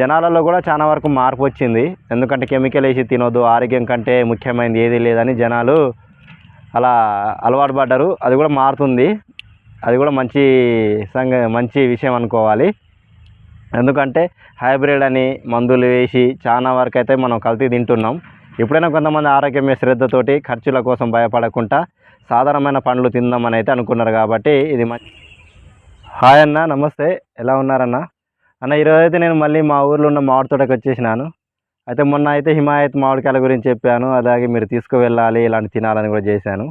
జనాలలో కూడా చాలా వరకు మార్పు వచ్చింది. ఎందుకంటే కెమికల్ వేసి తినొద్దు ఆరోగ్యం కంటే ముఖ్యమైనది ఏది లేదని జనాలు అలా అలవాటు పడ్డారు. అది కూడా మారుతుంది. అది కూడా మంచి సంగ మంచి విషయం అనుకోవాలి. ఎందుకంటే హైబ్రిడ్ అని మందులు వేసి చాలా వరకు అయితే మనం కల్తీ తింటున్నాం. ఎప్పుడైనా కొంతమంది ఆరోగ్యమే శ్రద్ధతోటి ఖర్చుల కోసం భయపడకుండా సాధారణమైన పండ్లు తిందామని అయితే అనుకున్నారు కాబట్టి ఇది మంచి హాయ్ అన్న నమస్తే. ఎలా ఉన్నారన్న? అన్న ఈరోజు అయితే నేను మళ్ళీ మా ఊర్లో ఉన్న మామిడి తోటకి వచ్చేసినాను. అయితే మొన్న అయితే హిమాయత్ మామిడికాయల గురించి చెప్పాను. అలాగే మీరు తీసుకువెళ్ళాలి ఇలాంటి తినాలని కూడా చేశాను.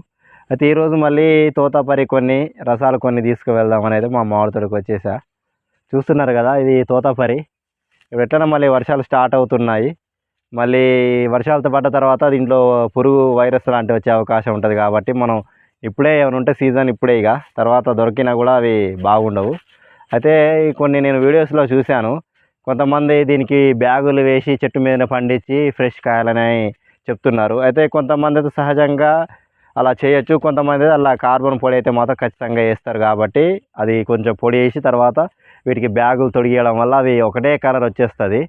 అయితే ఈరోజు మళ్ళీ తోతాపరి కొన్ని రసాలు కొన్ని తీసుకువెళ్దామని అయితే మా మామిడి తోటకి వచ్చేసా. చూస్తున్నారు కదా ఇది తోతాపరి. ఇప్పుడు ఎట్లన్నా మళ్ళీ వర్షాలు స్టార్ట్ అవుతున్నాయి. మళ్ళీ వర్షాలతో పడ్డ తర్వాత దీంట్లో పురుగు వైరస్ లాంటివి వచ్చే అవకాశం ఉంటుంది కాబట్టి మనం ఇప్పుడే ఏమైనా ఉంటే సీజన్ ఇప్పుడే ఇక. తర్వాత దొరికినా కూడా అవి బాగుండవు. అయితే కొన్ని నేను వీడియోస్లో చూశాను. కొంతమంది దీనికి బ్యాగులు వేసి చెట్టు మీద పండించి ఫ్రెష్ కాయాలని చెప్తున్నారు. అయితే కొంతమంది అయితే సహజంగా అలా చేయొచ్చు. కొంతమంది అలా కార్బన్ పొడి అయితే మాత్రం ఖచ్చితంగా వేస్తారు కాబట్టి అది కొంచెం పొడి వేసి తర్వాత వీటికి బ్యాగులు తొడిగేయడం వల్ల అవి ఒకటే కలర్ వచ్చేస్తుంది.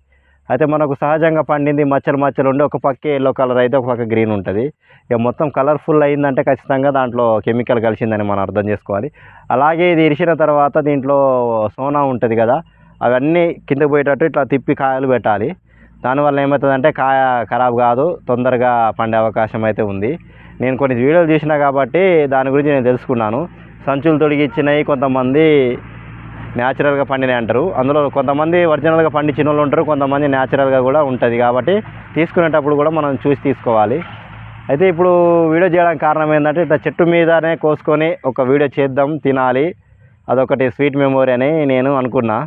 అయితే మనకు సహజంగా పండింది మచ్చలు మచ్చలు ఉండి ఒక పక్క ఎల్లో కలర్ అయితే ఒక పక్క గ్రీన్ ఉంటుంది. ఇక మొత్తం కలర్ఫుల్ అయిందంటే ఖచ్చితంగా దాంట్లో కెమికల్ కలిసిందని మనం అర్థం చేసుకోవాలి. అలాగే ఇది ఇరిచిన తర్వాత దీంట్లో సోనా ఉంటుంది కదా అవన్నీ కింద పోయేటట్టు ఇట్లా తిప్పి కాయలు పెట్టాలి. దానివల్ల ఏమవుతుందంటే కాయ ఖరాబ్ కాదు తొందరగా పండే అవకాశం అయితే ఉంది. నేను కొన్ని వీడియోలు చూసినా కాబట్టి దాని గురించి నేను తెలుసుకున్నాను. సంచులు తొడిగిచ్చినాయి కొంతమంది న్యాచురల్గా పండినాయి అంటారు. అందులో కొంతమంది ఒరిజినల్గా పండించిన వాళ్ళు ఉంటారు కొంతమంది న్యాచురల్గా కూడా ఉంటుంది. కాబట్టి తీసుకునేటప్పుడు కూడా మనం చూసి తీసుకోవాలి. అయితే ఇప్పుడు వీడియో చేయడానికి కారణం ఏంటంటే ఇట్లా చెట్టు మీదనే కోసుకొని ఒక వీడియో చేద్దాం తినాలి. అదొకటి స్వీట్ మెమొరీ అని నేను అనుకున్నా.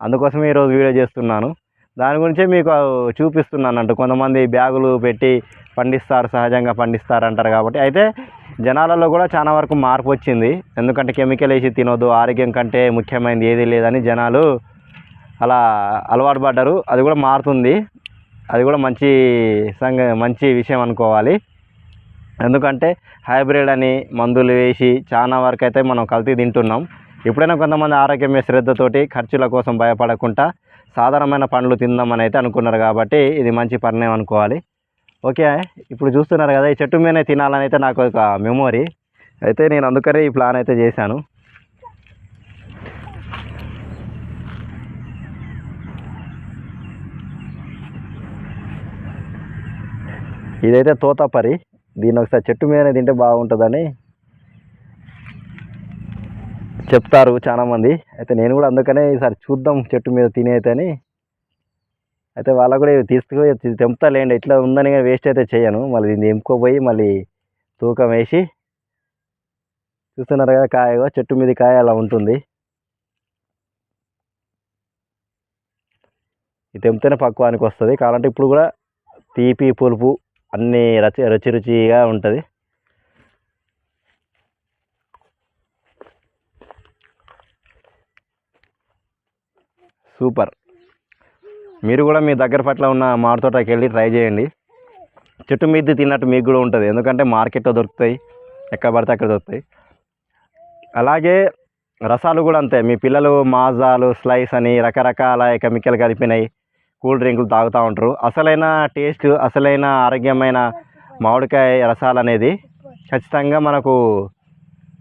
అందుకోసం ఈరోజు వీడియో చేస్తున్నాను. దాని గురించే మీకు చూపిస్తున్నాను అంటూ కొంతమంది బ్యాగులు పెట్టి పండిస్తారు సహజంగా పండిస్తారు అంటారు కాబట్టి. అయితే జనాలలో కూడా చాలా వరకు మార్పు వచ్చింది. ఎందుకంటే కెమికల్ వేసి తినొద్దు ఆరోగ్యం కంటే ముఖ్యమైనది ఏది లేదని జనాలు అలా అలవాటు పడ్డారు. అది కూడా మారుతుంది. అది కూడా మంచి సంగ మంచి విషయం అనుకోవాలి. ఎందుకంటే హైబ్రిడ్ అని మందులు వేసి చాలా వరకు అయితే మనం కల్తీ తింటున్నాం. ఎప్పుడైనా కొంతమంది ఆరోగ్యం మీద శ్రద్ధతోటి ఖర్చుల కోసం భయపడకుండా సాధారణమైన పండ్లు తిందామని అయితే అనుకున్నారు కాబట్టి ఇది మంచి పరిణయం అనుకోవాలి. ఓకే ఇప్పుడు చూస్తున్నారు కదా ఈ చెట్టు మీదనే తినాలని అయితే నాకు ఒక మెమొరీ. అయితే నేను అందుకనే ఈ ప్లాన్ అయితే చేశాను. ఇదైతే తోతాపరి. దీన్ని ఒకసారి చెట్టు మీదనే తింటే బాగుంటుందని చెప్తారు చాలామంది. అయితే నేను కూడా అందుకనే ఈసారి చూద్దాం చెట్టు మీద తినేతని అయితే వాళ్ళకు కూడా తీసుకుపోయి తి- తెంపుతాలేండి ఇట్లా ఉందని వేస్ట్ అయితే చేయను. మళ్ళీ దీన్ని తెంపుకోపోయి మళ్ళీ తూకం వేసి చూస్తున్నారు కదా కాయ చెట్టు మీద కాయ అలా ఉంటుంది. ఇది తెంపితేనే పక్వానికి వస్తుంది. కావాలంటే ఇప్పుడు కూడా తీపి పులుపు అన్నీ రచి రుచి రుచిగా ఉంటుంది. సూపర్. మీరు కూడా మీ దగ్గర పట్ల ఉన్న మామిడి తోటకి వెళ్ళి ట్రై చేయండి. చెట్టు మీద తిన్నట్టు మీకు కూడా ఉంటుంది. ఎందుకంటే మార్కెట్లో దొరుకుతాయి ఎక్కడ పడితే అక్కడ దొరుకుతాయి. అలాగే రసాలు కూడా అంతే. మీ పిల్లలు మాజాలు స్లైస్ అని రకరకాల కెమికల్ కలిపినాయి కూల్ డ్రింకులు తాగుతూ ఉంటారు. అసలైన టేస్ట్ అసలైన ఆరోగ్యమైన మామిడికాయ రసాలు అనేది ఖచ్చితంగా మనకు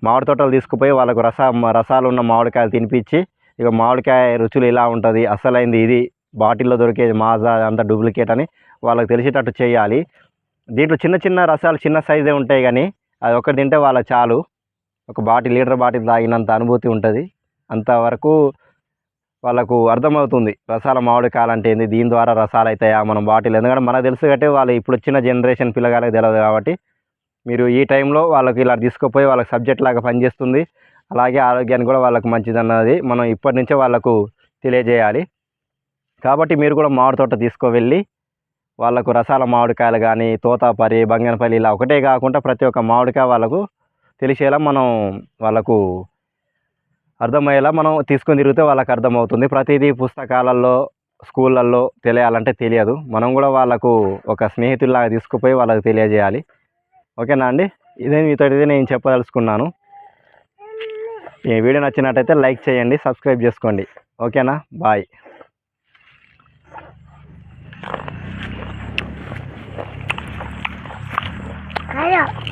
మామిడి తోటలు తీసుకుపోయి వాళ్ళకు రస రసాలు ఉన్న మామిడికాయలు తినిపించి ఇక మామిడికాయ రుచులు ఇలా ఉంటుంది. అసలైంది ఇది. బాటిల్లో దొరికేది మాజా అంతా డూప్లికేట్ అని వాళ్ళకి తెలిసేటట్టు చేయాలి. దీంట్లో చిన్న చిన్న రసాలు చిన్న సైజే ఉంటాయి కానీ అది ఒకటి తింటే వాళ్ళకి చాలు. ఒక బాటిల్ లీటర్ బాటిల్ తాగినంత అనుభూతి ఉంటుంది. అంతవరకు వాళ్ళకు అర్థమవుతుంది రసాల మామిడి కాలంటే ఏంది? దీని ద్వారా రసాలు అవుతాయా? మనం బాటిల్ ఎందుకంటే మనకు తెలుసు కాబట్టి వాళ్ళు ఇప్పుడు వచ్చిన జనరేషన్ పిల్లగాలకు తెలియదు కాబట్టి మీరు ఈ టైంలో వాళ్ళకి ఇలా తీసుకుపోయి వాళ్ళకి సబ్జెక్ట్ లాగా పనిచేస్తుంది. అలాగే ఆరోగ్యానికి కూడా వాళ్ళకి మంచిది అన్నది మనం ఇప్పటి నుంచే వాళ్ళకు తెలియజేయాలి. కాబట్టి మీరు కూడా మామిడి తోట తీసుకువెళ్ళి వాళ్ళకు రసాల మామిడికాయలు కానీ తోతాపరి బంగనపల్లి ఇలా ఒకటే కాకుండా ప్రతి ఒక్క మామిడికాయ వాళ్ళకు తెలిసేలా మనం వాళ్ళకు అర్థమయ్యేలా మనం తీసుకొని తిరిగితే వాళ్ళకి అర్థమవుతుంది. ప్రతిదీ పుస్తకాలలో స్కూళ్ళల్లో తెలియాలంటే తెలియదు. మనం కూడా వాళ్ళకు ఒక స్నేహితుల్లాగా తీసుకుపోయి వాళ్ళకి తెలియజేయాలి. ఓకేనా అండి? ఇదే మీతో నేను చెప్పదలుచుకున్నాను. ఈ వీడియో నచ్చినట్టయితే లైక్ చేయండి సబ్స్క్రైబ్ చేసుకోండి. ఓకేనా? బాయ్. కాదు